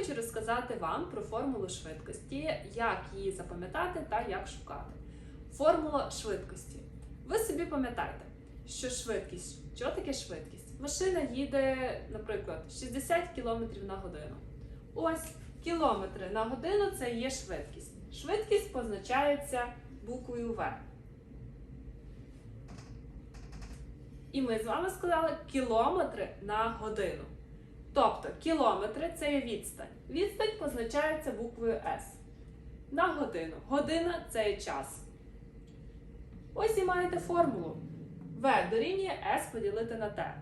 хочу розказати вам про формулу швидкості, як її запам'ятати та як шукати. Формула швидкості. Ви собі пам'ятаєте, що швидкість, що таке швидкість? Машина їде, наприклад, 60 км на годину. Ось кілометри на годину це є швидкість. Швидкість позначається буквою В. І ми з вами сказали кілометри на годину. Тобто кілометри це є відстань. Відстань позначається буквою S. На годину. Година це є час. Ось і маєте формулу. В дорівнює S поділити на T.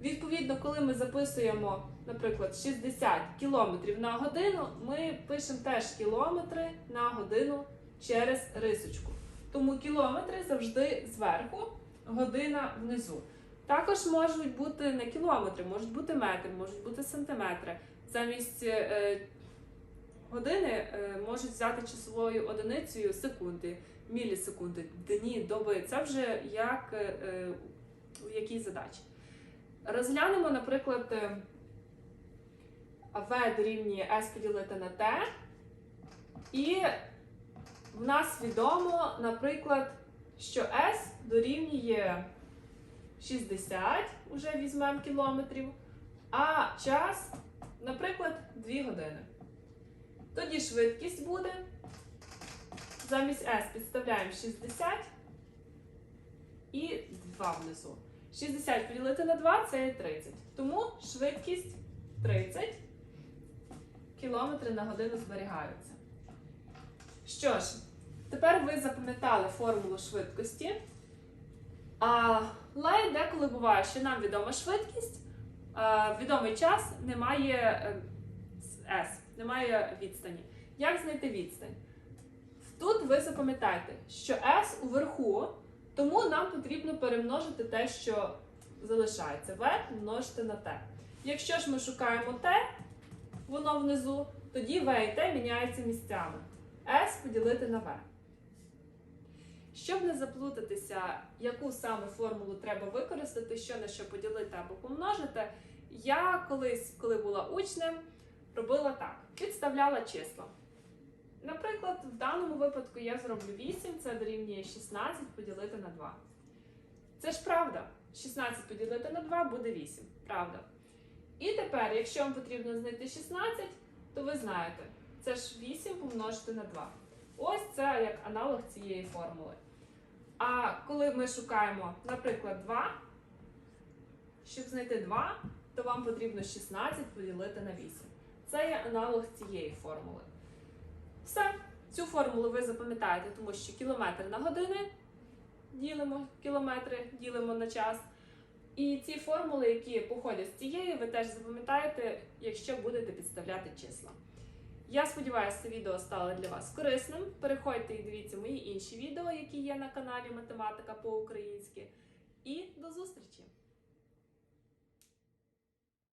Відповідно, коли ми записуємо, наприклад, 60 км на годину, ми пишемо теж кілометри на годину через рисочку. Тому кілометри завжди зверху, година внизу. Також можуть бути не кілометри, можуть бути метри, можуть бути сантиметри. Замість е, години е, можуть взяти часовою одиницею секунди, мілісекунди, дні, доби. Це вже як е, е, в якій задачі. Розглянемо, наприклад, е, В дорівнює S поділити на T. І в нас відомо, наприклад, що S дорівнює 60, вже візьмемо кілометрів, а час, наприклад, 2 години. Тоді швидкість буде. Замість S підставляємо 60 і 2 внизу. 60 поділити на 2 це є 30. Тому швидкість 30 км на годину зберігаються. Що ж, тепер ви запам'ятали формулу швидкості. Але деколи буває, що нам відома швидкість, відомий час немає е, S, немає відстані. Як знайти відстань? Тут ви запам'ятаєте, що S уверху, тому нам потрібно перемножити те, що залишається. В множити на T. Якщо ж ми шукаємо T, воно внизу, тоді В і T міняються місцями. S поділити на В. Щоб не заплутатися, яку саме формулу треба використати, що на що поділити або помножити, я колись, коли була учнем, робила так: підставляла числа. Наприклад, в даному випадку я зроблю 8, це дорівнює 16 поділити на 2. Це ж правда. 16 поділити на 2 буде 8. Правда. І тепер, якщо вам потрібно знайти 16, то ви знаєте, це ж 8 помножити на 2. Ось це як аналог цієї формули. А коли ми шукаємо, наприклад, 2, щоб знайти 2, то вам потрібно 16 поділити на 8. Це є аналог цієї формули. Все, цю формулу ви запам'ятаєте, тому що кілометр на години ділимо кілометри, ділимо на час. І ці формули, які походять з цієї, ви теж запам'ятаєте, якщо будете підставляти числа. Я сподіваюся, це відео стало для вас корисним. Переходьте і дивіться мої інші відео, які є на каналі Математика по-українськи. І до зустрічі!